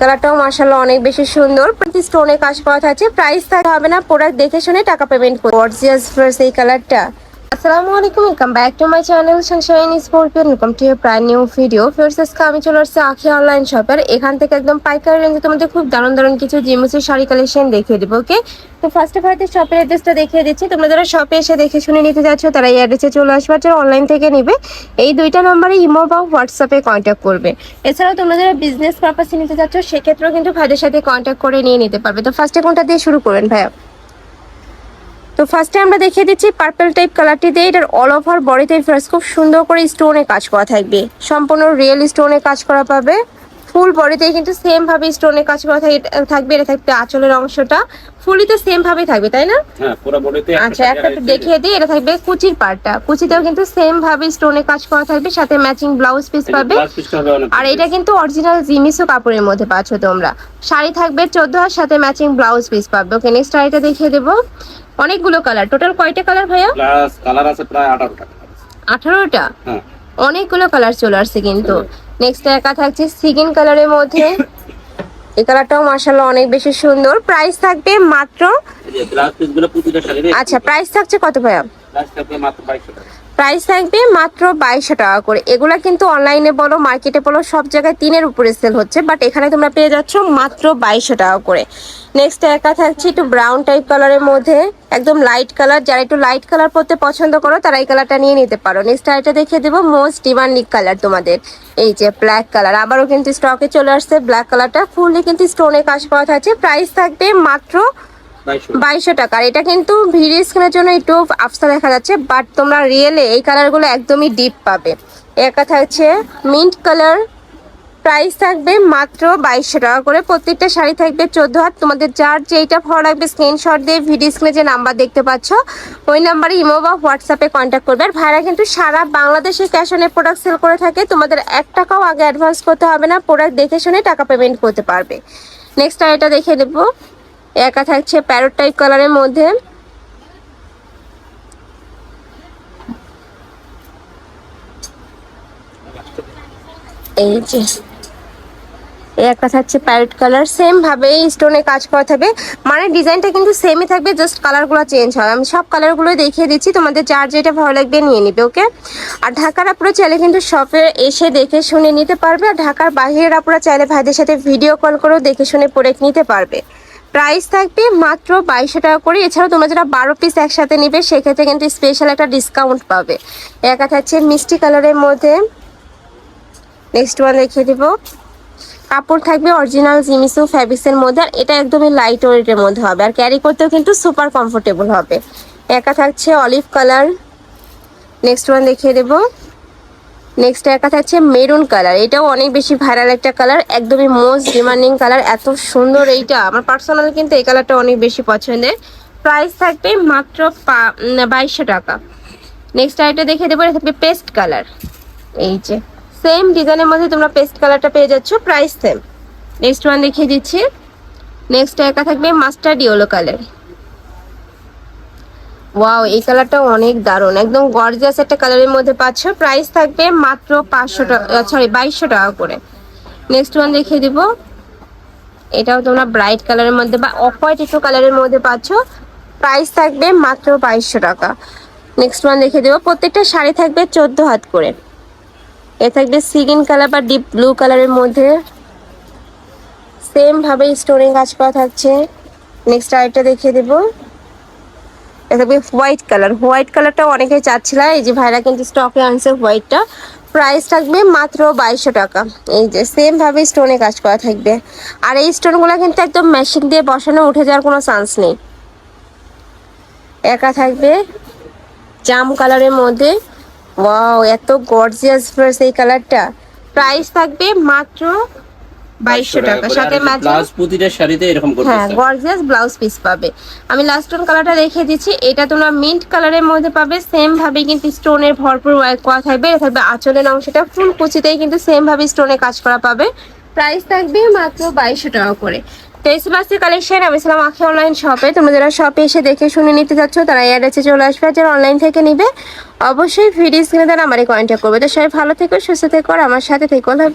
কালারটাও মার্শাল্লাহ অনেক বেশি সুন্দর। প্রতি স্টোনে কাজ করা আছে প্রাইস থাকতে হবে না প্রোডাক্ট দেখে শুনে টাকা পেমেন্ট করব এই কালারটা। আসসালামু আলাইকুম welcome back to my channel sunshine sports welcome to প্রায় নিউ ভিডিও ফার্স্ট আজকে আমি চলে আসছি আখি অনলাইন শপের এখান থেকে একদম পাইকারি রেঞ্জে তোমাদের খুব দারুণ দারুণ কিছু জিমুসের শাড়ি কালেকশন দেখিয়ে দেবো ওকে তো ফার্স্টে ফার্স্টে শপের অ্যাড্রেসটা দেখিয়ে দিচ্ছি। তোমরা যারা শপে এসে দেখে শুনে নিতে যাচ্ছ, তারা এই অ্যাড্রেসে চলে আসবে যারা অনলাইন থেকে নিবে, এই দুইটা নম্বরে ইমো বা হোয়াটসঅ্যাপে কন্ট্যাক্ট করবে। এছাড়াও তোমরা যারা বিজনেস পারপাসে নিতে যাচ্ছ, সেক্ষেত্রেও কিন্তু ভাইদের সাথে কন্ট্যাক্ট করে নিয়ে নিতে পারবে। তো ফার্স্টে কোনটা দিয়ে শুরু করবেন ভাইয়া। তো ফার্স্টে আমরা দেখিয়ে দিচ্ছি পার্পল টাইপ কালারটি দিয়ে এটার অল ওভার বডিতে ফার্স্ট খুব সুন্দর করে স্টোনে কাজ করা থাকবে। সম্পূর্ণ রিয়েল স্টোনে কাজ করা পাবে। ফুল বডিতে কিন্তু সেম ভাবে স্টোনে কাজ করা থাক- থাকবে এটা থাকবে আঁচলের অংশটা। ফুলই তো সেম ভাবে থাকবে তাই না? হ্যাঁ পুরো বডিতে আচ্ছা একটা দেখিয়ে দিই এটা থাকবে কুচির পার্টটা কুচিতেও কিন্তু সেম ভাবে স্টোনে কাজ করা থাকবে সাথে ম্যাচিং ব্লাউজ পিস পাবে। আর এটা কিন্তু অরিজিনাল জিমিসো কাপড়ের মধ্যে পাচ্ছ তোমরা। শাড়ি থাকবে চোদ্দ আর সাথে ম্যাচিং ব্লাউজ পিস পাবে। ওকে নেক্সট শাড়িটা দেখিয়ে দেবো। অনেকগুলো কালার টোটাল কয়টা কালার ভাইয়া? প্লাস কালার আছে প্রায় 18 টাকা আঠারোটা? হ্যাঁ। অনেকগুলো কালার চলে আসছে কিন্তু। নেক্সট একা থাকছে সিগিন কালারের মধ্যে। এই কালারটাও মার্শাল্লাহ অনেক বেশি সুন্দর। প্রাইস থাকবে মাত্র আচ্ছা প্রাইস থাকছে কত ভাইয়া? প্লাস থাকবে মাত্র 22 টাকা। প্রাইস থাকবে মাত্র বাইশশো টাকা করে। এগুলা কিন্তু অনলাইনে বলো মার্কেটে বলো, সব জায়গায় তিনের উপরে সেল হচ্ছে বাট এখানে তোমরা পেয়ে যাচ্ছ মাত্র বাইশশো টাকা করে। নেক্সট একা থাকছে একটু ব্রাউন টাইপ কালারের মধ্যে, একদম লাইট কালার যারা একটু লাইট কালার পরতে পছন্দ করো, তারা এই কালারটা নিয়ে নিতে পারো। নেক্সট এটা দেখিয়ে দেবো মোস্ট ডিমান্ডিং কালার তোমাদের। এই যে ব্ল্যাক কালার আবারও কিন্তু স্টকে চলে আসছে ব্ল্যাক কালারটা ফুললি কিন্তু স্টোনে কাজ করা থাকছে। প্রাইস থাকবে মাত্র 22 বাইশশো টাকার এটা কিন্তু ভিডিও স্ক্রিনের জন্য একটু আফসা দেখা যাচ্ছে বাট তোমরা রিয়েলে এই কালারগুলো একদমই ডিপ পাবে। একা থাকছে মিন্ট কালার প্রাইস থাকবে মাত্র বাইশশো টাকা করে। প্রত্যেকটা শাড়ি থাকবে চোদ্দ হাত। তোমাদের যার যেইটা ভালো লাগবে স্ক্রিনশট দিয়ে ভিডিও স্ক্রিনে যে নাম্বার দেখতে পাচ্ছ, ওই নাম্বারে ইমো বা হোয়াটসঅ্যাপে কন্ট্যাক্ট করবে। আর ভাইরা কিন্তু সারা বাংলাদেশে ক্যাশ অনে প্রোডাক্ট সেল করে থাকে। তোমাদের এক টাকাও আগে অ্যাডভান্স করতে হবে না। প্রোডাক্ট দেখে শুনে টাকা পেমেন্ট করতে পারবে। নেক্সট এটা দেখে দেবো একা থাকছে প্যারোট কালারের মধ্যে। এই যে একটা থাকছে প্যারেট কালার। সেম ভাবে স্টোনে কাজ করা থাকবে মানে ডিজাইনটা কিন্তু সেমই থাকবে জাস্ট কালারগুলো চেঞ্জ হবে। আমি সব কালারগুলো দেখিয়ে দিচ্ছি, তোমাদের যার যেটা ভালো লাগবে নিয়ে নিবে ওকে আর ঢাকার আপুরা চাইলে কিন্তু শপে এসে দেখে শুনে নিতে পারবে। আর ঢাকার বাইরের আপুরা চাইলে ভাইদের সাথে ভিডিও কল করেও দেখে শুনে প্রোডাক্ট নিতে পারবে। প্রাইস থাকবে মাত্র বাইশশো টাকা করে। এছাড়াও তোমরা যারা বারো পিস একসাথে নিবে, সেক্ষেত্রে কিন্তু স্পেশাল একটা ডিসকাউন্ট পাবে। একা থাকছে মিষ্টি কালারের মধ্যে। নেক্সট ওয়ান দেখিয়ে দিব। কাপড় থাকবে অরিজিনাল জিমিসু ফ্যাব্রিক্সের মধ্যে, আর এটা একদমই লাইট ওয়েটের মধ্যে হবে। আর ক্যারি করতেও কিন্তু সুপার কমফোর্টেবল হবে। একা থাকছে অলিভ কালার নেক্সট ওয়ান দেখিয়ে দেব। নেক্সট একা থাকছে মেরুন কালার এটাও অনেক বেশি ভাইরাল একটা কালার একদমই মোস্ট ডিমান্ডিং কালার এত সুন্দর এইটা। আমার পার্সোনাল কিন্তু এই কালারটা অনেক বেশি পছন্দের। প্রাইস থাকবে মাত্র বাইশশো টাকা। নেক্সট আরেকটা দেখে দেবো থাকবে পেস্ট কালার এই যে সেম ডিজাইনের মধ্যে তোমরা পেস্ট কালারটা পেয়ে যাচ্ছ প্রাইস সেম নেক্সট ওয়ান দেখিয়ে দিচ্ছি। নেক্সট একা থাকবে মাস্টার্ড ইয়েলো কালার ওয়াও এই কালারটা অনেক দারুণ। একদম গর্জিয়াস একটা কালারের মধ্যে পাচ্ছ। প্রাইস থাকবে মাত্র পাঁচশো টাকা সরি বাইশশো টাকা করে। নেক্সট ওয়ান দেখিয়ে দিব। এটাও তোমরা ব্রাইট কালারের মধ্যে বা অফ হোয়াইট একটু কালারের মধ্যে পাচ্ছ। প্রাইস থাকবে মাত্র বাইশশো টাকা। নেক্সট ওয়ান দেখিয়ে দেবো। প্রত্যেকটা শাড়ি থাকবে চোদ্দ হাত করে। এ থাকবে সিগিন কালার বা ডিপ ব্লু কালারের মধ্যে। সেম ভাবে স্টোরিং কাজ করা থাকছে। নেক্সট আরেকটা দেখিয়ে দেব। থাকবে হোয়াইট কালার হোয়াইট কালারটা অনেকেই চাচ্ছিল, এই যে ভাইরা কিন্তু স্টকে আনছে হোয়াইটটা প্রাইস থাকবে মাত্র বাইশশো টাকা। এই যে সেম ভাবে স্টোনে কাজ করা থাকবে। আর এই স্টোনগুলো কিন্তু একদম মেশিন দিয়ে বসানো, উঠে যাওয়ার কোনো চান্স নেই। একা থাকবে। জাম কালারের মধ্যে। ওয়াও এত গর্জিয়াস ফার্স এই কালারটা প্রাইস থাকবে মাত্র বাইশশো টাকা। সাথে ম্যাচিং ব্লাউজ প্রতিটা শাড়িতে এরকম হ্যাঁ করতেছে গর্জিয়াস ব্লাউজ পিস পাবে। আমি লাস্ট ওয়ান কালারটা দেখিয়ে দিচ্ছি। এটা তোমরা মিন্ট কালারের মধ্যে পাবে। সেম ভাবে কিন্তু স্টোনের ভরপুর ওয়ার্ক করা থাকবে। এটা থাকবে আঁচলের অংশটা। ফুল কুচিতেই কিন্তু সেম ভাবে স্টোনে কাজ করা পাবে। প্রাইস থাকবে মাত্র বাইশশো টাকা করে। টেসবাসি কালেকশন আমি ছিলাম আখি অনলাইন শপে তোমরা যারা শপে এসে দেখে শুনে নিতে চাচ্ছ তারা অ্যাড্রেসে চলে আসবে যারা অনলাইন থেকে নিবে অবশ্যই ভিডিও স্ক্রিনে তারা আমারই কন্ট্যাক্ট করবে। তো সবাই ভালো থেকো সুস্থ থেকো আর আমার সাথে থেকো। আল্লাহ